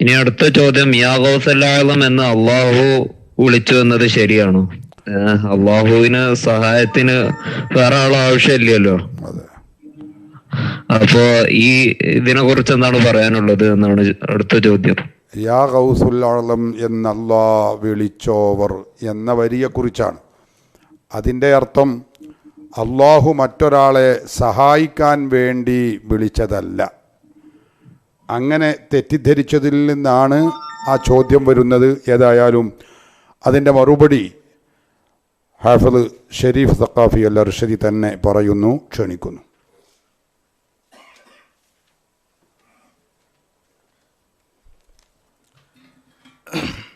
ഇനി അടുത്ത ചോദ്യം യാ ഗൗസല്ലാളം എന്ന് അള്ളാഹു വിളിച്ചു എന്നത് ശരിയാണോ? അള്ളാഹുവിന് സഹായത്തിന് വേറെ ആൾ ആവശ്യമില്ലല്ലോ. അപ്പോ ഈ ഇതിനെ കുറിച്ച് എന്താണ് പറയാനുള്ളത് എന്നാണ് അടുത്ത ചോദ്യം. യാ ഗൗസുല്ലാളം എന്നല്ലാ വിളിച്ചോവർ എന്ന വരിയെക്കുറിച്ചാണ്. അതിന്റെ അർത്ഥം അള്ളാഹു മറ്റൊരാളെ സഹായിക്കാൻ വേണ്ടി വിളിച്ചതല്ല. അങ്ങനെ തെറ്റിദ്ധരിച്ചതിൽ നിന്നാണ് ആ ചോദ്യം വരുന്നത്. ഏതായാലും അതിന്റെ മറുപടി ഹാഫദ് ഷെരീഫ് സക്കാഫി അല്ല ഋഷദി തന്നെ പറയുന്നു ക്ഷണിക്കുന്നു.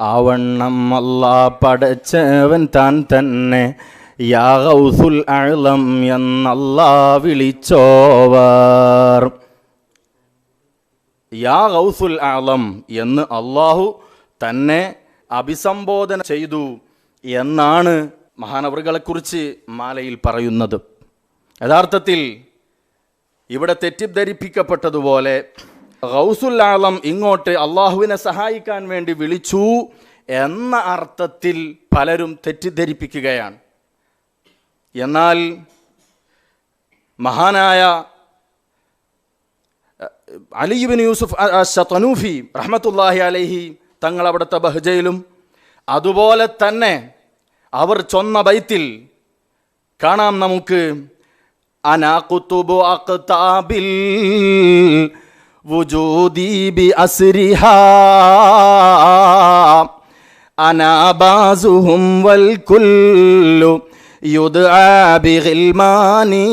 ആവണ്ണം അല്ലാ പടച്ചവൻ താൻ തന്നെ. യാ ഹൗസുൽ അഴലം എന്നല്ലാ വിളിച്ചോവർ. യാ ഗൗസുൽ അളം എന്ന് അള്ളാഹു തന്നെ അഭിസംബോധന ചെയ്തു എന്നാണ് മഹാനവറുകളെക്കുറിച്ച് മാലയിൽ പറയുന്നത്. യഥാർത്ഥത്തിൽ ഇവിടെ തെറ്റിദ്ധരിപ്പിക്കപ്പെട്ടതുപോലെ ഗൗസുൽ ആളം ഇങ്ങോട്ട് അള്ളാഹുവിനെ സഹായിക്കാൻ വേണ്ടി വിളിച്ചു എന്ന അർത്ഥത്തിൽ പലരും തെറ്റിദ്ധരിപ്പിക്കുകയാണ്. എന്നാൽ മഹാനായ അലിബിൻ യൂസുഫ് ഷത്തനൂഫി റഹ്മത്തുല്ലാഹി അലൈഹി തങ്ങൾ അവിടുത്തെ ബഹ്ജയിലും അതുപോലെ തന്നെ അവർ ചൊന്ന ബൈത്തിൽ കാണാം നമുക്ക് അനാകുത്തുബു അക്താബിൽ വുജൂദീബി അസ്രിഹ അനാബാസുഹും വൽകുല്ലു യുദ്ആ ബിഗിൽമാനീ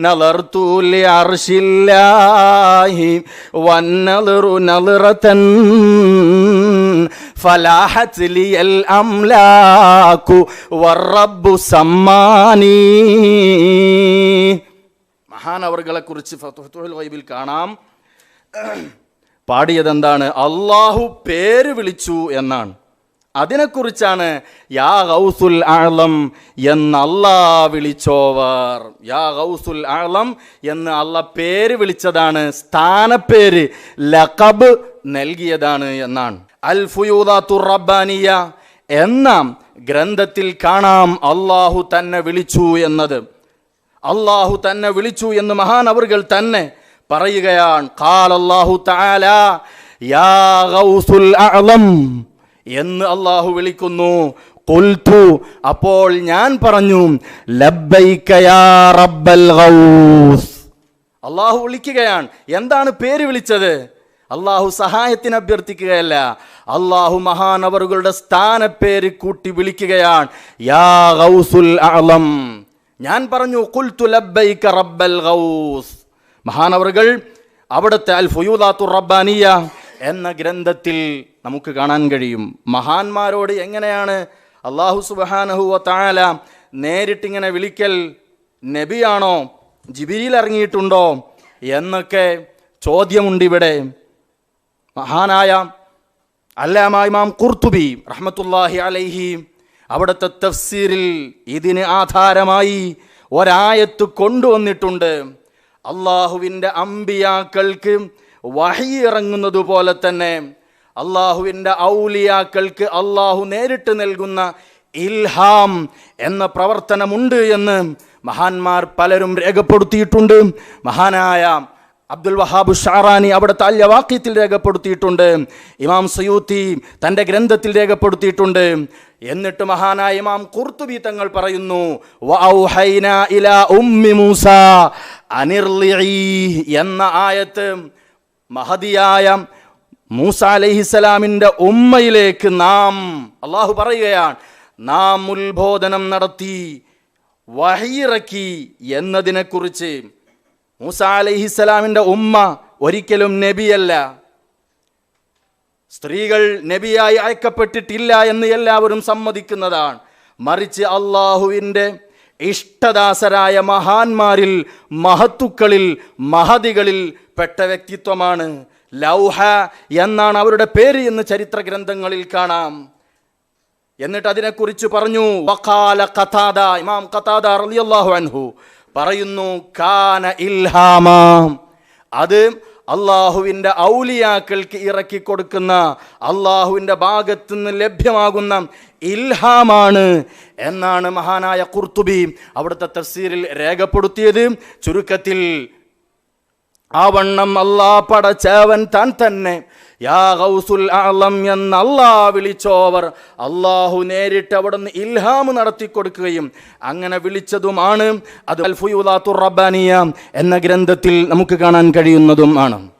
نظرت لعرش الله والنظر نظرة فلاحت لي الأملاك والرب سماني മഹാനവറുകളെ കുറിച്ച് ഫത്തുഹുൽ ഗൈബിൽ കാണാം പാടിയതെന്താണ് അള്ളാഹു പേര് വിളിച്ചു എന്നാണ് അതിനെക്കുറിച്ചാണ് യാ ഗൗസുൽ ആളം എന്ന് അള്ളാ വിളിച്ചോവർ. യാ ഗൗസുൽ ആളം എന്ന് അല്ല പേര് വിളിച്ചതാണ് സ്ഥാനപ്പേര് ലഖബ് നൽകിയതാണ് എന്നാണ്. അൽ ഫുയൂദാത്തു റബ്ബാനിയ എന്ന ഗ്രന്ഥത്തിൽ കാണാം അള്ളാഹു തന്നെ വിളിച്ചു എന്നത്. അള്ളാഹു തന്നെ വിളിച്ചു എന്ന് മഹാൻ അവർകൾ തന്നെ പറയുകയാണ്. കാൽ അല്ലാഹു തആല യാ ഗൗസുൽ അഅലം എന്ന് അള്ളാഹു വിളിക്കുന്നു. കൊൽത്തു അപ്പോൾ ഞാൻ പറഞ്ഞു അള്ളാഹു വിളിക്കുകയാണ്. എന്താണ് പേര് വിളിച്ചത്? അള്ളാഹു സഹായത്തിന് അഭ്യർത്ഥിക്കുകയല്ല. അള്ളാഹു മഹാനവറുകളുടെ സ്ഥാനപ്പേര് കൂട്ടി വിളിക്കുകയാണ്. യാ ഗൗസുൽ ഞാൻ പറഞ്ഞു കുൽത്തു ലബ്ബൈക റബ്ബൽ ഗൗസ് മഹാനവറുകൾ അവിടുത്തെ അൽ ഫുയൂദാത്തു റബ്ബാനിയ എന്ന ഗ്രന്ഥത്തിൽ നമുക്ക് കാണാൻ കഴിയും. മഹാന്മാരോട് എങ്ങനെയാണ്? അള്ളാഹു സുബാനഹുവ താല നേരിട്ടിങ്ങനെ വിളിക്കൽ നബിയാണോ? ജിബിരിയിൽ ഇറങ്ങിയിട്ടുണ്ടോ? എന്നൊക്കെ ചോദ്യമുണ്ട് ഇവിടെ മഹാനായ അല്ലാമ ഇമാം കുർത്തുബി റഹ്മത്തുല്ലാഹി അലൈഹി അവിടുത്തെ തഫ്സീറിൽ ഇതിന് ആധാരമായി ഒരായത്ത് കൊണ്ടുവന്നിട്ടുണ്ട്. അള്ളാഹുവിന്റെ അമ്പിയാക്കൾക്ക് വഹി ഇറങ്ങുന്നത് പോലെ തന്നെ അള്ളാഹുവിന്റെ ഔലിയാക്കൾക്ക് അള്ളാഹു നേരിട്ട് നൽകുന്ന ഇൽഹാം എന്ന പ്രവർത്തനമുണ്ട് എന്ന് മഹാന്മാർ പലരും രേഖപ്പെടുത്തിയിട്ടുണ്ട്. മഹാനായ അബ്ദുൽ വഹാബ് ഷാറാനി അവിടുത്തെ അല്യവാക്യത്തിൽ രേഖപ്പെടുത്തിയിട്ടുണ്ട്. ഇമാം സയൂത്തി തന്റെ ഗ്രന്ഥത്തിൽ രേഖപ്പെടുത്തിയിട്ടുണ്ട്. എന്നിട്ട് മഹാനായ ഇമാം കുർത്തുബി തങ്ങൾ പറയുന്നു ഇലാ മൂസ എന്ന ആയത്ത് മഹതിയായ മൂസ അലഹിസലാമിന്റെ ഉമ്മയിലേക്ക് നാം അള്ളാഹു പറയുകയാണ് നാം ഉത്ബോധനം നടത്തി വഹിയിറക്കി എന്നതിനെക്കുറിച്ച്. മൂസ അലഹിസലാമിന്റെ ഉമ്മ ഒരിക്കലും നബിയല്ല. സ്ത്രീകൾ നബിയായി അയക്കപ്പെട്ടിട്ടില്ല എന്ന് എല്ലാവരും സമ്മതിക്കുന്നതാണ്. മറിച്ച് അള്ളാഹുവിന്റെ ഇഷ്ടദാസരായ മഹാന്മാരിൽ മഹത്തുക്കളിൽ മഹതികളിൽ പെട്ട വ്യക്തിത്വമാണ് ലൗഹ എന്നാണ് അവരുടെ പേര് എന്ന് ചരിത്ര ഗ്രന്ഥങ്ങളിൽ കാണാം. എന്നിട്ട് അതിനെക്കുറിച്ച് പറഞ്ഞു വഖാല ഖതാദ ഇമാം ഖതാദ റളിയല്ലാഹു അൻഹു പറയുന്നു കാന ഇൽഹാമ അത് അള്ളാഹുവിന്റെ ഔലിയാക്കൾക്ക് ഇറക്കി കൊടുക്കുന്ന അള്ളാഹുവിന്റെ ഭാഗത്ത് നിന്ന് ലഭ്യമാകുന്ന ഇൽഹാമാണ് എന്നാണ് മഹാനായ കുർത്തുബി അവിടുത്തെ തഫ്സീറിൽ രേഖപ്പെടുത്തിയത്. ചുരുക്കത്തിൽ ആ വണ്ണം അല്ലാ പടച്ചവൻ താൻ തന്നെ. യാ ഗൗസുൽ ആലം എന്ന് അല്ലാ വിളിച്ചോവർ. അള്ളാഹു നേരിട്ട് അവിടുന്ന് ഇൽഹാം നടത്തി കൊടുക്കുകയും അങ്ങനെ വിളിച്ചതുമാണ്. അത് അൽഫുയുലാത്തു റബ്ബാനിയ എന്ന ഗ്രന്ഥത്തിൽ നമുക്ക് കാണാൻ കഴിയുന്നതും ആണ്